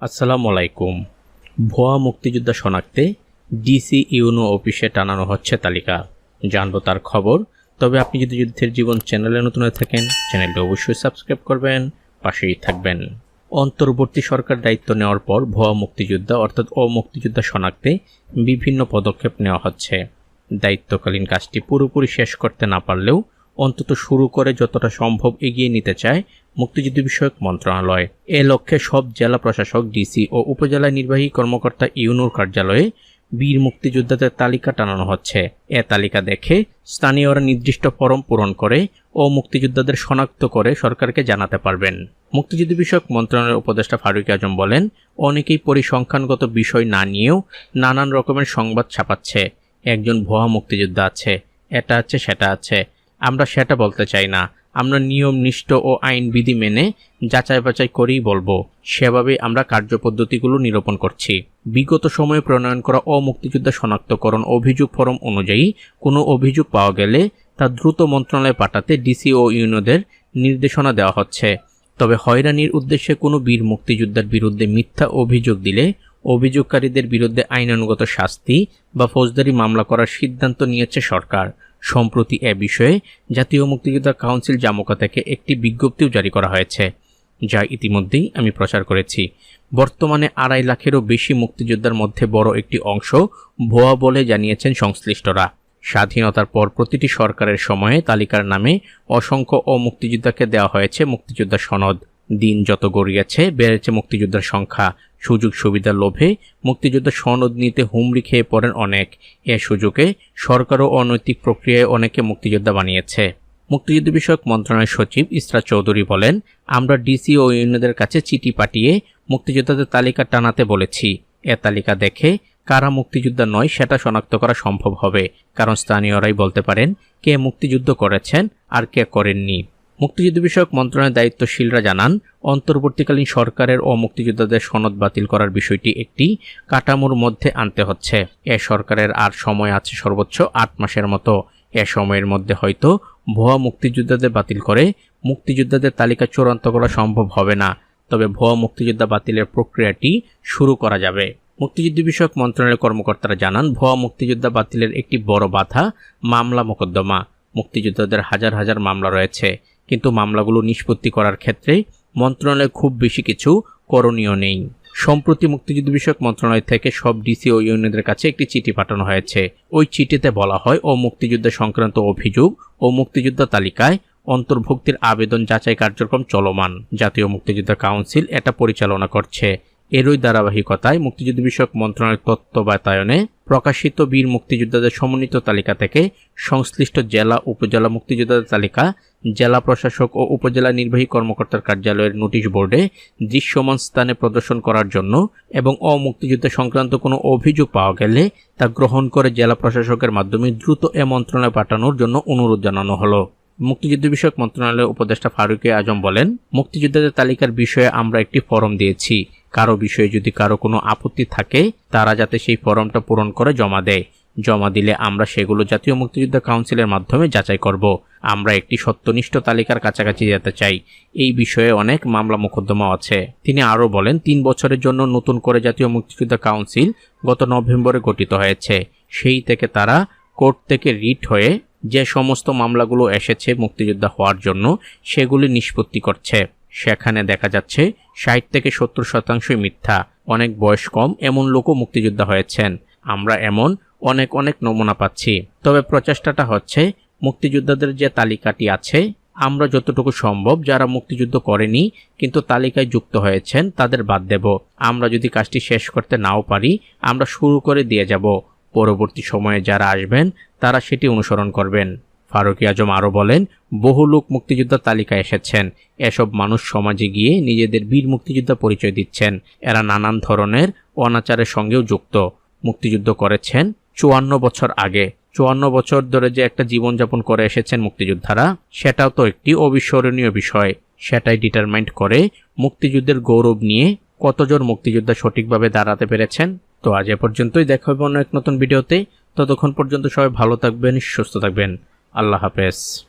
আসসালামু আলাইকুম ভুয়া মুক্তিযোদ্ধা শনাক্তে ডিসি ইউনো অফিসে টানানো হচ্ছে তালিকা। জানব তার খবর। তবে আপনি যদি যুদ্ধের জীবন চ্যানেলে নতুন হয়ে থাকেন, চ্যানেলটি অবশ্যই সাবস্ক্রাইব করবেন, পাশেই থাকবেন। অন্তর্বর্তী সরকার দায়িত্ব নেওয়ার পর ভুয়া মুক্তিযোদ্ধা অর্থাৎ অমুক্তিযোদ্ধা শনাক্তে বিভিন্ন পদক্ষেপ নেওয়া হচ্ছে। দায়িত্বকালীন কাজটি পুরোপুরি শেষ করতে না পারলেও অন্তত শুরু করে যতটা সম্ভব এগিয়ে নিতে চায় মুক্তিযুদ্ধ বিষয়ক মন্ত্রণালয়। এ লক্ষ্যে সব জেলা প্রশাসক, ডিসি ও উপজেলা নির্বাহী কর্মকর্তা ইউনুর কার্যালয়ে বীর মুক্তিযোদ্ধাদের তালিকা টানানো হচ্ছে। এ তালিকা দেখে স্থানীয়রা নির্দিষ্ট ফরম পূরণ করে ও মুক্তিযোদ্ধাদের শনাক্ত করে সরকারকে জানাতে পারবেন। মুক্তিযুদ্ধ বিষয়ক মন্ত্রণালয়ের উপদেষ্টা ফারুক আজম বলেন, অনেকেই পরিসংখ্যানগত বিষয় না নিয়েও নানান রকমের সংবাদ ছাপাচ্ছে। একজন ভুয়া মুক্তিযোদ্ধা আছে, এটা আছে, সেটা আছে। আমরা সেটা বলতে চাই না। আমরা নিয়ম নিষ্ঠ ও আইন বিধি মেনে যাচাই বাছাই করেই বলব, সেভাবে আমরা কার্যপদ্ধতিগুলো নিরূপণ করছি। বিগত সময়ে প্রণয়ন করা অমুক্তিযোদ্ধা শনাক্তকরণ অভিযোগ ফরম অনুযায়ী কোনো অভিযোগ পাওয়া গেলে তা দ্রুত মন্ত্রণালয়ে পাঠাতে ডিসি ও ইউনোদের নির্দেশনা দেওয়া হচ্ছে। তবে হয়রানির উদ্দেশ্যে কোনো বীর মুক্তিযোদ্ধার বিরুদ্ধে মিথ্যা অভিযোগ দিলে অভিযোগকারীদের বিরুদ্ধে আইনানুগত শাস্তি বা ফৌজদারি মামলা করার সিদ্ধান্ত নিয়েছে সরকার। সম্প্রতি এ বিষয়ে জাতীয় মুক্তিযোদ্ধা কাউন্সিল জামুকা থেকে একটি বিজ্ঞপ্তিও জারি করা হয়েছে, যা ইতিমধ্যেই আমি প্রচার করেছি। বর্তমানে আড়াই লাখেরও বেশি মুক্তিযোদ্ধার মধ্যে বড় একটি অংশ ভুয়া বলে জানিয়েছেন সংশ্লিষ্টরা। স্বাধীনতার পর প্রতিটি সরকারের সময়ে তালিকার নামে অসংখ্য ও মুক্তিযোদ্ধাকে দেওয়া হয়েছে মুক্তিযোদ্ধা সনদ। দিন যত গড়িয়েছে, বেড়েছে মুক্তিযোদ্ধার সংখ্যা। সুযোগ সুবিধার লোভে মুক্তিযোদ্ধা সনদ নিতে হুমড়ি খেয়ে পড়েন অনেক। এ সুযোগে সরকারও অনৈতিক প্রক্রিয়ায় অনেকে মুক্তিযোদ্ধা বানিয়েছে। মুক্তিযুদ্ধ বিষয়ক মন্ত্রণালয়ের সচিব ইসরা চৌধুরী বলেন, আমরা ডিসি ও ইউনিয়নদের কাছে চিঠি পাঠিয়ে মুক্তিযোদ্ধাদের তালিকা টানাতে বলেছি। এ তালিকা দেখে কারা মুক্তিযোদ্ধা নয় সেটা শনাক্ত করা সম্ভব হবে। কারণ স্থানীয়রাই বলতে পারেন, কে মুক্তিযুদ্ধ করেছেন আর কে করেননি। মুক্তিযুদ্ধ বিষয়ক মন্ত্রণালয়ের দায়িত্বশীলরা জানান অন্তর্বর্তীকালীন সরকারের ও মুক্তিযোদ্ধাদের সনদ বাতিল করার বিষয়টি একটি কাঠামোর মধ্যে আনতে হচ্ছে। এ সরকারের আর সময় আছে সর্বোচ্চ আট মাসের মতো। এ সময়ের মধ্যে হয়তো ভুয়া মুক্তিযোদ্ধাদের বাতিল করে মুক্তিযোদ্ধাদের তালিকা চূড়ান্ত করা সম্ভব হবে না। তবে ভুয়া মুক্তিযোদ্ধা বাতিলের প্রক্রিয়াটি শুরু করা যাবে। মুক্তিযুদ্ধ বিষয়ক মন্ত্রণালয়ের কর্মকর্তারা জানান, ভুয়া মুক্তিযোদ্ধা বাতিলের একটি বড় বাধা মামলা মোকদ্দমা। মুক্তিযোদ্ধাদের হাজার হাজার মামলা রয়েছে, কিন্তু মামলাগুলো নিষ্পত্তি করার ক্ষেত্রে মন্ত্রণালয়ে খুব বেশি কিছু করণীয় নেই। সম্প্রতি মুক্তিযুদ্ধ বিষয়ক মন্ত্রণালয় থেকে সব ডিসি ও ইউনিয়নের কাছে একটি চিঠি পাঠানো হয়েছে। ওই চিঠিতে বলা হয়, ও মুক্তিযুদ্ধ সংক্রান্ত অভিযোগ ও মুক্তিযুদ্ধ তালিকায় অন্তর্ভুক্তির আবেদন যাচাই কার্যক্রম চলমান। জাতীয় মুক্তিযুদ্ধ কাউন্সিল এটা পরিচালনা করছে। এরই ধারাবাহিকতায় মুক্তিযুদ্ধ বিষয়ক মন্ত্রণালয়ের তত্ত্ব বাতায়নে প্রকাশিত বীর মুক্তিযোদ্ধাদের সমন্বিত তালিকা থেকে সংশ্লিষ্ট জেলা, উপজেলা মুক্তিযোদ্ধাদের তালিকা, জেলা প্রশাসক ও উপজেলা নির্বাহী কর্মকর্তার কার্যালয়ের নোটিশ বোর্ডে দৃশ্যমান স্থানে প্রদর্শন করার জন্য এবং অমুক্তিযুদ্ধ সংক্রান্ত কোনো অভিযোগ পাওয়া গেলে তা গ্রহণ করে জেলা প্রশাসকের মাধ্যমে দ্রুত এ মন্ত্রণালয়ে পাঠানোর জন্য অনুরোধ জানানো হলো। মুক্তিযুদ্ধ বিষয়ক মন্ত্রণালয়ের উপদেষ্টা ফারুকে আজম বলেন, মুক্তিযোদ্ধাদের তালিকার বিষয়ে আমরা একটি ফরম দিয়েছি। কারও বিষয়ে যদি কারও কোনো আপত্তি থাকে, তারা যাতে সেই ফর্মটা পূরণ করে জমা দেয়। জমা দিলে আমরা সেগুলো জাতীয় মুক্তিযোদ্ধা কাউন্সিলের মাধ্যমে যাচাই করব। আমরা একটি সত্যনিষ্ঠ তালিকার কাছাকাছি যেতে চাই। এই বিষয়ে অনেক মামলা মোকদ্দমা আছে। তিনি আরও বলেন, তিন বছরের জন্য নতুন করে জাতীয় মুক্তিযোদ্ধা কাউন্সিল গত নভেম্বরে গঠিত হয়েছে। সেই থেকে তারা কোর্ট থেকে রিট হয়ে যে সমস্ত মামলাগুলো এসেছে মুক্তিযোদ্ধা হওয়ার জন্য, সেগুলি নিষ্পত্তি করছে। সেখানে দেখা যাচ্ছে ষাট থেকে সত্তর শতাংশই মিথ্যা। অনেক বয়স কম এমন লোকও মুক্তিযোদ্ধা হয়েছেন। আমরা এমন অনেক অনেক নমুনা পাচ্ছি। তবে প্রচেষ্টাটা হচ্ছে মুক্তিযোদ্ধাদের যে তালিকাটি আছে, আমরা যতটুকু সম্ভব যারা মুক্তিযুদ্ধ করেনি কিন্তু তালিকায় যুক্ত হয়েছেন তাদের বাদ দেব। আমরা যদি কাজটি শেষ করতে নাও পারি, আমরা শুরু করে দিয়ে যাব। পরবর্তী সময়ে যারা আসবেন, তারা সেটি অনুসরণ করবেন। ফারুকি আজম আরও বলেন, বহু লোক মুক্তিযোদ্ধার তালিকায় এসেছেন। এসব মানুষ সমাজে গিয়ে নিজেদের বীর মুক্তিযোদ্ধা পরিচয় দিচ্ছেন। এরা নানান ধরনের অনাচারের সঙ্গেও যুক্ত। মুক্তিযুদ্ধ করেছেন চুয়ান্ন বছর আগে। চুয়ান্ন বছর ধরে যে একটা জীবনযাপন করে এসেছেন মুক্তিযোদ্ধারা, সেটাও তো একটি অবিস্মরণীয় বিষয়। সেটাই ডিটারমাইন্ড করে মুক্তিযুদ্ধের গৌরব নিয়ে কতজন মুক্তিযোদ্ধা সঠিকভাবে দাঁড়াতে পেরেছেন। তো আজ এ পর্যন্তই। দেখা হবে অন্য এক নতুন ভিডিওতে। ততক্ষণ পর্যন্ত সবাই ভালো থাকবেন, সুস্থ থাকবেন। আল্লাহ হাফেজ।